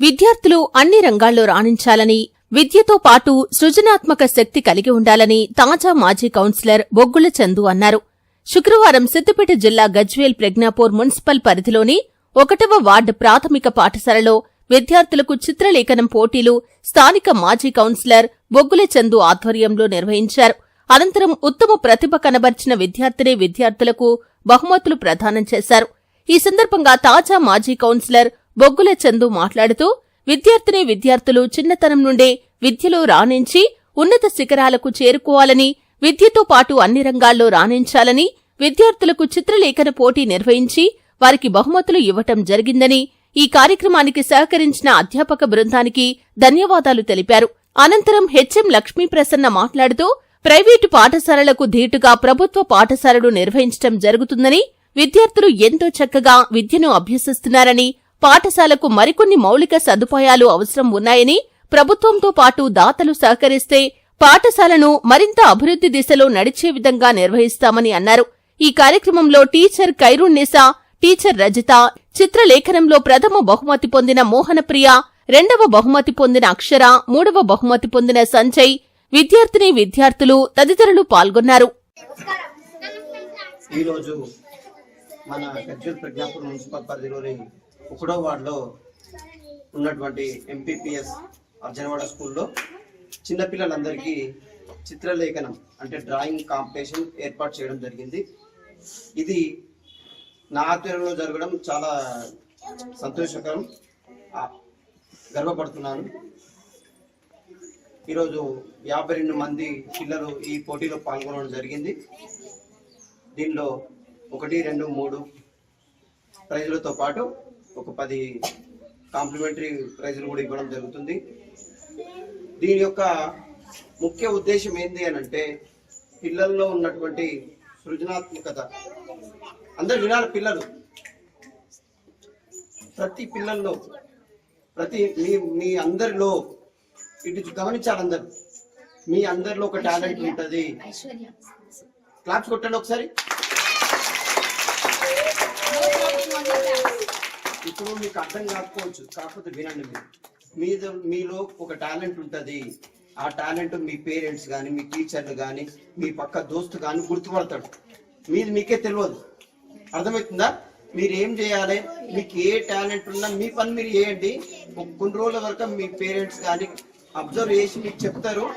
విద్యార్థులు అన్ని రంగాల్లో రాణించాలని విద్యతో పాటు సృజనాత్మక శక్తి కలిగి ఉండాలని తాజా మాజీ కౌన్సిలర్ బొగ్గుల చందు అన్నారు. శుక్రవారం సిద్దిపేట జిల్లా గజ్వేల్ ప్రజ్ఞాపూర్ మున్సిపల్ పరిధిలోని ఒకటవ వార్డు ప్రాథమిక పాఠశాలలో విద్యార్థులకు చిత్రలేఖనం పోటీలు స్థానిక మాజీ కౌన్సిలర్ బొగ్గుల చందు ఆధ్వర్యంలో నిర్వహించారు. అనంతరం ఉత్తమ ప్రతిభ కనబర్చిన విద్యార్థిని విద్యార్థులకు బహుమతులు ప్రదానం చేశారు. ఈ సందర్భంగా తాజా మాజీ కౌన్సిలర్ బొగ్గుల చందు మాట్లాడుతూ విద్యార్థిని విద్యార్థులు చిన్నతనం నుండే విద్యలో రాణించి ఉన్నత శిఖరాలకు చేరుకోవాలని విద్యతో పాటు అన్ని రంగాల్లో రాణించాలని విద్యార్థులకు చిత్రలేఖన పోటీ నిర్వహించి వారికి బహుమతులు ఇవ్వటం జరిగిందని ఈ కార్యక్రమానికి సహకరించిన అధ్యాపక బృందానికి ధన్యవాదాలు తెలిపారు. అనంతరం హెచ్ఎం లక్ష్మీప్రసన్న మాట్లాడుతూ ప్రైవేటు పాఠశాలలకు ధీటుగా ప్రభుత్వ పాఠశాలలు నిర్వహించటం జరుగుతుందని విద్యార్థులు ఎంతో చక్కగా విద్యను అభ్యసిస్తున్నారని పాఠశాలకు మరికొన్ని మౌలిక సదుపాయాలు అవసరం ఉన్నాయని ప్రభుత్వంతో పాటు దాతలు సహకరిస్తే పాఠశాలను మరింత అభివృద్ధి దిశలో నడిచే విధంగా నిర్వహిస్తామని అన్నారు. ఈ కార్యక్రమంలో టీచర్ ఖైరున్నీసా టీచర్ రజిత చిత్రలేఖనంలో ప్రథమ బహుమతి పొందిన మోహనప్రియ రెండవ బహుమతి పొందిన అక్షర మూడవ బహుమతి పొందిన సంజయ్ విద్యార్థిని విద్యార్థులు తదితరులు పాల్గొన్నారు. ఈరోజు మన గజ్వల్ ప్రజ్ఞాపూర్ మున్సిపల్ పరిధిలోని ఒకటో వార్డులో ఉన్నటువంటి ఎంపీపీఎస్ అర్జనవాడ స్కూల్లో చిన్నపిల్లలందరికీ చిత్రలేఖనం అంటే డ్రాయింగ్ కాంపిటీషన్ ఏర్పాటు చేయడం జరిగింది. ఇది నా ఆధ్వర్యంలో జరగడం చాలా సంతోషకరం. గర్వపడుతున్నాను. ఈరోజు యాభై రెండు మంది పిల్లలు ఈ పోటీలో పాల్గొనడం జరిగింది. దీనిలో ఒకటి రెండు మూడు ప్రైజులతో పాటు ఒక పది కాంప్లిమెంటరీ ప్రైజులు కూడా ఇవ్వడం జరుగుతుంది. దీని యొక్క ముఖ్య ఉద్దేశం ఏంటి అని అంటే పిల్లల్లో ఉన్నటువంటి సృజనాత్మకత. అందరు వినాలి పిల్లలు. ప్రతి పిల్లల్లో ప్రతి మీ మీ అందరిలో ఇటు గమనించాలి అందరు. మీ అందరిలో ఒక టాలెంట్ ఉంటుంది. క్లాప్స్ కొట్టండి ఒకసారి. ఇప్పుడు మీకు అర్థం కాకపోవచ్చు. కాకపోతే వినండి మీరు. మీద మీలో ఒక టాలెంట్ ఉంటుంది. ఆ టాలెంట్ మీ పేరెంట్స్ కానీ మీ టీచర్లు కానీ మీ పక్క దోస్తు కానీ గుర్తుపడతాడు. మీది మీకే తెలియదు. అర్థమవుతుందా? మీరు ఏం చేయాలి? మీకు ఏ టాలెంట్ ఉన్నా మీ పని మీరు చేయండి. కొన్ని రోజుల వరకు మీ పేరెంట్స్ కానీ అబ్జర్వ్ చేసి మీకు చెప్తారు.